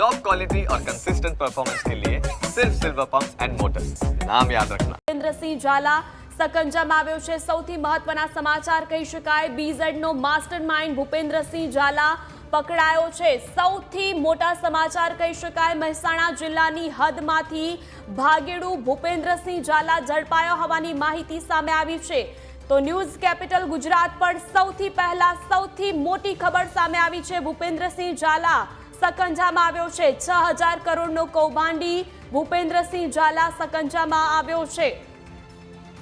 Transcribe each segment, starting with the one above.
Top quality और consistent performance के लिए सिर्फ सिल्वर पंप एंड मोटर्स नाम याद रखना ભૂપેન્દ્રસિંહ ઝાલા સકંજામાં આવ્યો છે સૌથી મહત્વના સમાચાર કહી શકાય બીઝેડનો માસ્ટર માઇન્ડ ભૂપેન્દ્રસિંહ ઝાલા પકડાયો છે સૌથી મોટા સમાચાર કહી શકાય મહેસાણા જિલ્લાની હદમાંથી ભાગેડુ ભૂપેન્દ્રસિંહ ઝાલા ઝડપાયો હોવાની માહિતી સામે આવી છે તો ન્યૂઝ કેપિટલ ગુજરાત પર સૌથી પહેલા સૌથી મોટી ખબર સામે આવી છે ભૂપેન્દ્રસિંહ ઝાલા સકંજામાં આવ્યો છે. છ હજાર કરોડનો કૌભાંડી ભૂપેન્દ્રસિંહ ઝાલા સકંજામાં આવ્યો છે.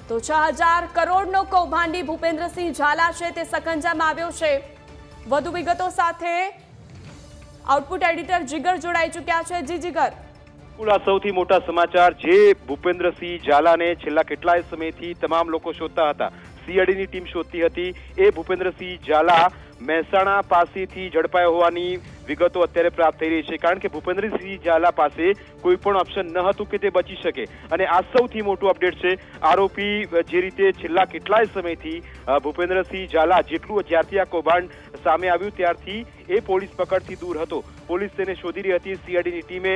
તો છ હજાર કરોડનો કૌભાંડી ભૂપેન્દ્રસિંહ ઝાલા છે તે સકંજામાં આવ્યો છે. વધુ વિગતો સાથે આઉટપુટ એડિટર જીગર જોડાઈ ચૂક્યા છે. જી જીગર. આ સૌથી મોટા સમાચાર જે ભૂપેન્દ્રસિંહ ઝાલાને છેલ્લા કેટલાય સમયથી તમામ લોકો શોધતા હતા. સીઆઈડીની ટીમ શોધતી હતી, એ ભૂપેન્દ્રસિંહ ઝાલા મહેસાણા પાસેથી ઝડપાયો હોવાની વિગતો અત્યારે પ્રાપ્ત થઈ રહી છે. કારણ કે ભૂપેન્દ્રસિંહ ઝાલા પાસે કોઈ પણ ઓપ્શન ન હતું કે તે બચી શકે. અને આ સૌથી મોટું અપડેટ છે. આરોપી જે રીતે છેલ્લા કેટલાય સમયથી ભૂપેન્દ્રસિંહ ઝાલા જેટલું જ્યારથી આ કૌભાંડ સામે આવ્યું ત્યારથી એ પોલીસ પકડથી દૂર હતો. પોલીસ તેને શોધી રહી હતી. સીઆઈડીની ટીમે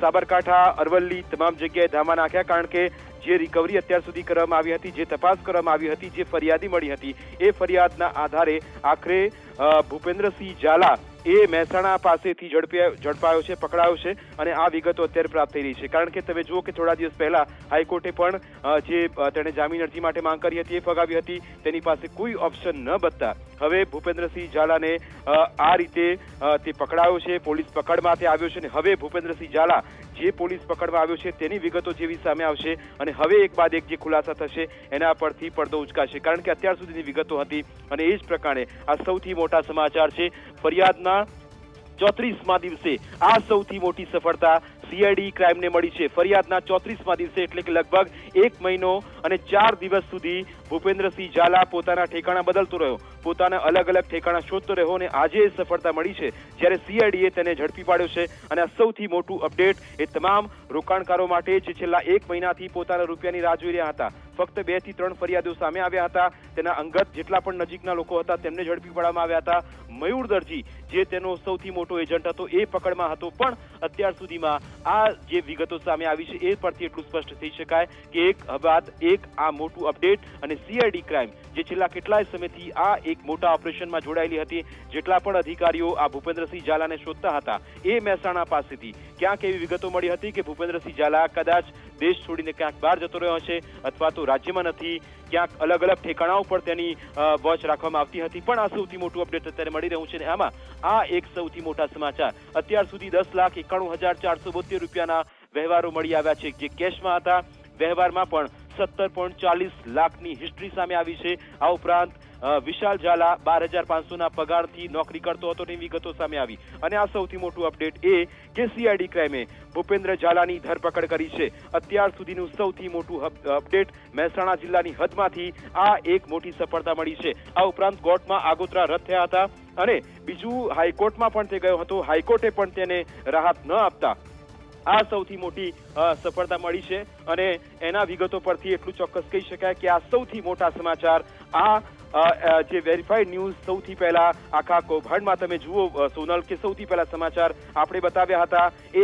સાબરકાંઠા, અરવલ્લી તમામ જગ્યાએ ધામા નાખ્યા. કારણ કે જે રિકવરી અત્યાર સુધી કરવામાં આવી હતી, જે તપાસ કરવામાં આવી હતી, જે ફરિયાદી મળી હતી, એ ફરિયાદના આધારે આખરે ભૂપેન્દ્રસિંહ ઝાલા એ મહેસાણા પાસેથી ઝડપ્યા ઝડપાયો છે, પકડાયો છે અને આ વિગતો અત્યારે પ્રાપ્ત થઈ રહી છે. કારણ કે તમે જુઓ કે થોડા દિવસ પહેલા હાઈકોર્ટે પણ જે તેણે જામીન અરજી માટે માંગ કરી હતી, એ ફગાવી હતી. તેની પાસે કોઈ ઓપ્શન ન બચતા હવે ભૂપેન્દ્રસિંહ ઝાલાને આ રીતે તે પકડાયો છે, પોલીસ પકડમાં તે આવ્યો છે અને હવે ભૂપેન્દ્રસિંહ ઝાલા જે પોલીસ પકડમાં આવ્યો છે તેની વિગતો જેવી સામે આવશે અને હવે એક બાદ એક જે ખુલાસા થશે એના પરથી પડદો ઉચકાશે. કારણ કે અત્યાર સુધીની વિગતો હતી અને એ જ પ્રકારે આ સૌથી મોટા સમાચાર છે. ફરિયાદના ચોત્રીસમાં દિવસે આ સૌથી મોટી સફળતા સીઆઈડી ક્રાઇમને મળી છે. ફરિયાદના ચોત્રીસમાં દિવસે એટલે કે લગભગ એક મહિનો અને ચાર દિવસ સુધી ભૂપેન્દ્રસિંહ ઝાલા પોતાના ઠેકાણા બદલતો રહ્યો. પોતાના અલગ અલગ ઠેકાણા શોધતો રહ્યો અને આજે એ સફળતા મળી છે. જ્યારે સીઆઈડીએ તેને ઝડપી પાડ્યો છે અને આ સૌથી મોટું અપડેટ એ તમામ રોકાણકારો માટે જે છેલ્લા એક મહિનાથી પોતાના રૂપિયાની રાહ જોઈ રહ્યા હતા. ફક્ત બેથી ત્રણ ફરિયાદો સામે આવ્યા હતા. તેના અંગત જેટલા પણ નજીકના લોકો હતા તેમને ઝડપી પાડવામાં આવ્યા હતા. મયુર દરજી, જે તેનો સૌથી મોટો એજન્ટ હતો, એ પકડમાં હતો, પણ અત્યાર સુધીમાં આ જે વિગતો સામે આવી છે, એ પરથી એટલું સ્પષ્ટ થઈ શકાય કે એક બાદ એક આ મોટું અપડેટ અને સીઆઈડી ક્રાઇમ જે છેલ્લા કેટલાય સમયથી આ એક મોટા ઓપરેશનમાં જોડાયેલી હતી. જેટલા પણ અધિકારીઓ આ ભૂપેન્દ્રસિંહ ઝાલાને શોધતા હતા, એ મહેસાણા પાસેથી ક્યાંક એવી વિગતો મળી હતી કે ભૂપેન્દ્રસિંહ ઝાલા કદાચ દેશ છોડીને ક્યાંક બહાર જતો રહ્યો હશે અથવા તો રાજ્યમાં નથી, ક્યાંક અલગ અલગ ઠેકાણાઓ પર તેની વોચ રાખવામાં આવતી હતી. પણ આ સૌથી મોટું અપડેટ અત્યારે મળી રહ્યું છે અને આમાં આ એક સૌથી મોટા સમાચાર. અત્યાર સુધી દસ લાખ એકાણું હજાર ચારસો બોતેર રૂપિયાના વ્યવહારો મળી આવ્યા છે જે કેશમાં હતા. વ્યવહારમાં પણ સત્તર પોઈન્ટ ચાલીસ લાખની હિસ્ટ્રી સામે આવી છે. આ ઉપરાંત વિશાલ ઝાલા બાર હજાર પાંચસોના પગારથી નોકરી કરતો હતો તેની વિગતો સામે આવી. અને આ સૌથી મોટું અપડેટ એ કે સીઆઈડી ક્રાઇમે ભૂપેન્દ્ર ઝાલાની ધરપકડ કરી છે. અત્યાર સુધીનું સૌથી મોટું અપડેટ મહેસાણા જિલ્લાની હદમાંથી આ એક મોટી સફળતા મળી છે. આ ઉપરાંત કોર્ટમાં આગોતરા રદ થયા હતા અને બીજું હાઈકોર્ટમાં પણ તે ગયો હતો. હાઈકોર્ટે પણ તેને રાહત ન આપતા આ સૌથી મોટી સફળતા મળી છે અને એના વિગતો પરથી એટલું ચોક્કસ કહી શકાય કે આ સૌથી મોટા સમાચાર, આ જે વેરીફાઈડ ન્યૂઝ સૌથી પહેલા આખા કૌભાંડમાં તમે જુઓ સોનલ, કે સૌથી પહેલા સમાચાર આપણે બતાવ્યા હતા